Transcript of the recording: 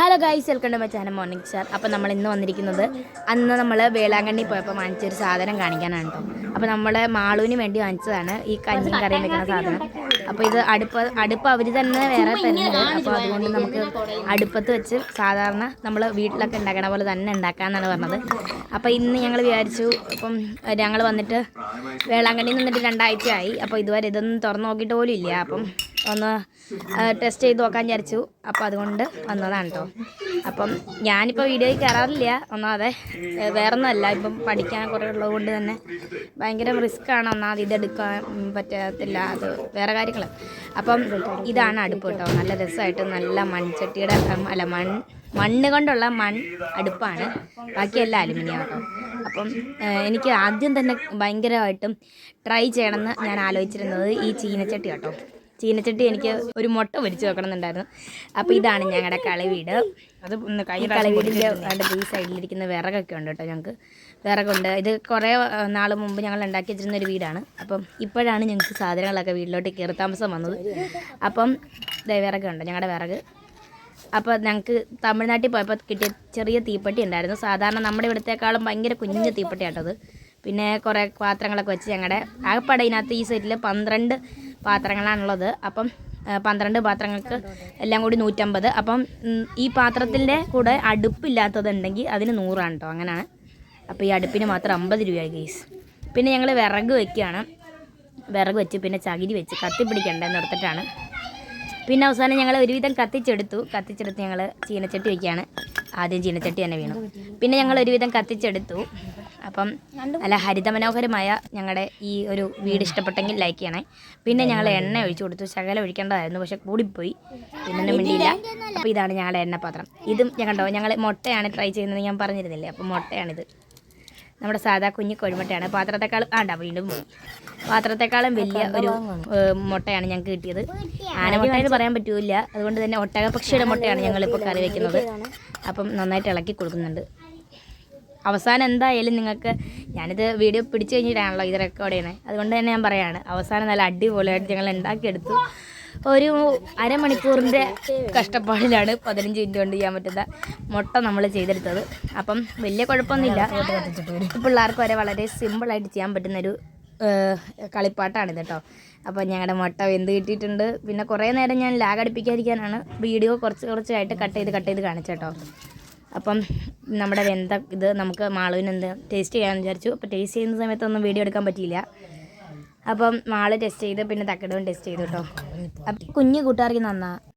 Hello guys welcome to my channel morning sir അപ്പോൾ നമ്മൾ ഇന്ന് വന്നിരിക്കുന്നത് അന്ന് നമ്മൾ വേളാങ്കണ്ണി പോയപ്പോൾ വാങ്ങിച്ചൊരു സാധനം കാണിക്കാനാണ് കേട്ടോ. അപ്പോൾ നമ്മൾ മാളുവിന് വേണ്ടി വാങ്ങിച്ചതാണ് ഈ കഞ്ഞിയും കറിയും വെക്കുന്ന സാധനം. അപ്പോൾ ഇത് അടുപ്പ് അടുപ്പ് അവർ തന്നെ വേറെ തരുന്നുണ്ട്. അപ്പോൾ അതുകൊണ്ട് നമുക്ക് അടുപ്പത്ത് വെച്ച് സാധാരണ നമ്മൾ വീട്ടിലൊക്കെ ഉണ്ടാക്കണ പോലെ തന്നെ ഉണ്ടാക്കാമെന്നാണ് പറഞ്ഞത്. അപ്പോൾ ഇന്ന് ഞങ്ങൾ വിചാരിച്ചു ഇപ്പം ഞങ്ങൾ വന്നിട്ട് വേളാങ്കണ്ണി നിന്നിട്ട് രണ്ടാഴ്ചയായി. അപ്പോൾ ഇതുവരെ ഇതൊന്നും തുറന്നു നോക്കിയിട്ട് പോലും ഇല്ല. അപ്പം ഒന്ന് ടെസ്റ്റ് ചെയ്ത് നോക്കാൻ വിചാരിച്ചു. അപ്പോൾ അതുകൊണ്ട് വന്നതാണ് കേട്ടോ അപ്പം ഞാനിപ്പോൾ വീഡിയോയിൽ കയറാറില്ല ഒന്നാതെ വേറെ വേറൊന്നുമല്ല. ഇപ്പം പഠിക്കാൻ കുറേ ഉള്ളത് കൊണ്ട് തന്നെ ഭയങ്കര റിസ്ക്കാണ് ഒന്നാമത് ഇതെടുക്കാൻ പറ്റത്തില്ല. അത് വേറെ കാര്യങ്ങൾ അപ്പം ഇതാണ് അടുപ്പ് കേട്ടോ നല്ല രസമായിട്ട് നല്ല മൺചട്ടിയുടെ അല്ല മൺ മണ്ണ് കൊണ്ടുള്ള മൺ അടുപ്പാണ്. ബാക്കിയെല്ലാം അലുമിനിയം കേട്ടോ അപ്പം എനിക്ക് ആദ്യം തന്നെ ഭയങ്കരമായിട്ടും ട്രൈ ചെയ്യണമെന്ന് ഞാൻ ആലോചിച്ചിരുന്നത് ഈ ചീനച്ചട്ടി കേട്ടോ ചീനച്ചട്ടി എനിക്ക് ഒരു മുട്ട പൊരിച്ച് വെക്കണമെന്നുണ്ടായിരുന്നു. അപ്പോൾ ഇതാണ് ഞങ്ങളുടെ കളവീട് അത് കളവീടിന്റെ രണ്ട് ഈ സൈഡിലിരിക്കുന്ന വിറകൊക്കെ ഉണ്ട് കേട്ടോ ഞങ്ങൾക്ക് വിറകുണ്ട്. ഇത് കുറേ നാൾ മുമ്പ് ഞങ്ങൾ ഉണ്ടാക്കി വെച്ചിരുന്ന ഒരു വീടാണ്. അപ്പം ഇപ്പോഴാണ് ഞങ്ങൾക്ക് സാധനങ്ങളൊക്കെ വീട്ടിലോട്ട് കയറി താമസം വന്നത്. അപ്പം വിറകുണ്ട് ഞങ്ങളുടെ വിറക്. അപ്പോൾ ഞങ്ങൾക്ക് തമിഴ്നാട്ടിൽ പോയപ്പോൾ കിട്ടിയ ചെറിയ തീപ്പെട്ടി ഉണ്ടായിരുന്നു. സാധാരണ നമ്മുടെ ഇവിടത്തേക്കാളും ഭയങ്കര കുഞ്ഞു തീപ്പെട്ടി അത് പിന്നെ കുറേ പാത്രങ്ങളൊക്കെ വെച്ച് ഞങ്ങളുടെ ആ ഇതിനകത്ത് ഈ സെറ്റിൽ പന്ത്രണ്ട് പാത്രങ്ങളാണുള്ളത്. അപ്പം പന്ത്രണ്ട് പാത്രങ്ങൾക്ക് എല്ലാം കൂടി നൂറ്റമ്പത്. അപ്പം ഈ പാത്രത്തിന്റെ കൂടെ അടുപ്പില്ലാത്തതുണ്ടെങ്കിൽ അതിന് നൂറാണ് കേട്ടോ അങ്ങനെയാണ് അപ്പോൾ ഈ അടുപ്പിന് മാത്രം അമ്പത് രൂപയായി ഗീസ് പിന്നെ ഞങ്ങൾ വിറക് വെക്കുകയാണ്. വിറക് വെച്ച് പിന്നെ ചകിരി വെച്ച് കത്തിപ്പിടിക്കണ്ടെന്ന് ഓർത്തിട്ടാണ്. പിന്നെ അവസാനം ഞങ്ങൾ ഒരുവിധം കത്തിച്ചെടുത്തു. കത്തിച്ചെടുത്ത് ഞങ്ങൾ ചീനച്ചട്ടി വയ്ക്കുകയാണ് ആദ്യം ചീനച്ചട്ടി തന്നെ വീണു. പിന്നെ ഞങ്ങൾ ഒരുവിധം കത്തിച്ചെടുത്തു. അപ്പം നല്ല ഹരിതമനോഹരമായ ഞങ്ങളുടെ ഈ ഒരു വീട് ഇഷ്ടപ്പെട്ടെങ്കിൽ ലൈക്ക് ചെയ്യണേ. പിന്നെ ഞങ്ങൾ എണ്ണ ഒഴിച്ചു കൊടുത്തു. ശകലം ഒഴിക്കേണ്ടതായിരുന്നു പക്ഷെ കൂടിപ്പോയി. പിന്നെ ഒന്നും മിണ്ടിയില്ല. അപ്പോൾ ഇതാണ് ഞങ്ങളുടെ എണ്ണ പാത്രം ഇതും ഞാൻ ഞങ്ങൾ മുട്ടയാണ് ട്രൈ ചെയ്യുന്നത് ഞാൻ പറഞ്ഞിരുന്നില്ലേ? അപ്പോൾ മുട്ടയാണിത്. നമ്മുടെ സാധാ കുഞ്ഞു കോഴിമുട്ടയാണ്. പാത്രത്തെക്കാളും ആണ്ടാ വീണ്ടും പാത്രത്തെക്കാളും വലിയ ഒരു മുട്ടയാണ് ഞങ്ങൾക്ക് കിട്ടിയത്. ആനമുട്ട എന്ന് പറയാൻ പറ്റൂല അതുകൊണ്ട് തന്നെ ഒട്ടകപക്ഷിയുടെ മുട്ടയാണ് ഞങ്ങളിപ്പോൾ കറി വെക്കുന്നത്. അപ്പം നന്നായിട്ട് ഇളക്കി കൊടുക്കുന്നുണ്ട്. അവസാനം എന്തായാലും നിങ്ങൾക്ക് ഞാനിത് വീഡിയോ പിടിച്ചു കഴിഞ്ഞിട്ടാണല്ലോ ഇത് റെക്കോർഡ് ചെയ്യണേ. അതുകൊണ്ട് തന്നെ ഞാൻ പറയാണ് അവസാനം നല്ല അടിപൊളിയായിട്ട് ഞങ്ങൾ ഉണ്ടാക്കിയെടുത്തു. ഒരു അരമണിക്കൂറിന്റെ കഷ്ടപ്പാടിലാണ് പതിനഞ്ച് മിനിറ്റ് കൊണ്ട് ചെയ്യാൻ പറ്റുന്ന മുട്ട നമ്മൾ ചെയ്തെടുത്തത്. അപ്പം വലിയ കുഴപ്പമൊന്നുമില്ല. പിള്ളേർക്ക് വരെ വളരെ സിമ്പിളായിട്ട് ചെയ്യാൻ പറ്റുന്നൊരു ഒരു കളിപ്പാട്ടാണിത് കേട്ടോ. അപ്പോൾ ഞങ്ങളുടെ മുട്ട വെന്ത് കിട്ടിയിട്ടുണ്ട്. പിന്നെ കുറേ നേരം ഞാൻ ലാഗ് അടിപ്പിക്കാതിരിക്കാനാണ് വീഡിയോ കുറച്ച് കുറച്ചായിട്ട് കട്ട് ചെയ്ത് കട്ട് ചെയ്ത് കാണിച്ചേട്ടോ അപ്പം നമ്മുടെ വെന്ത ഇത് നമുക്ക് മാളുവിനെന്ത് ടേസ്റ്റ് ചെയ്യാമെന്ന് വിചാരിച്ചു. അപ്പോൾ ടേസ്റ്റ് ചെയ്യുന്ന സമയത്തൊന്നും വീഡിയോ എടുക്കാൻ പറ്റിയില്ല. അപ്പം മാൾ ടെസ്റ്റ് ചെയ്ത് പിന്നെ തക്കടവും ടെസ്റ്റ് ചെയ്തു കേട്ടോ അപ്പം കുഞ്ഞു കൂട്ടുകാർക്ക് നന്നാ.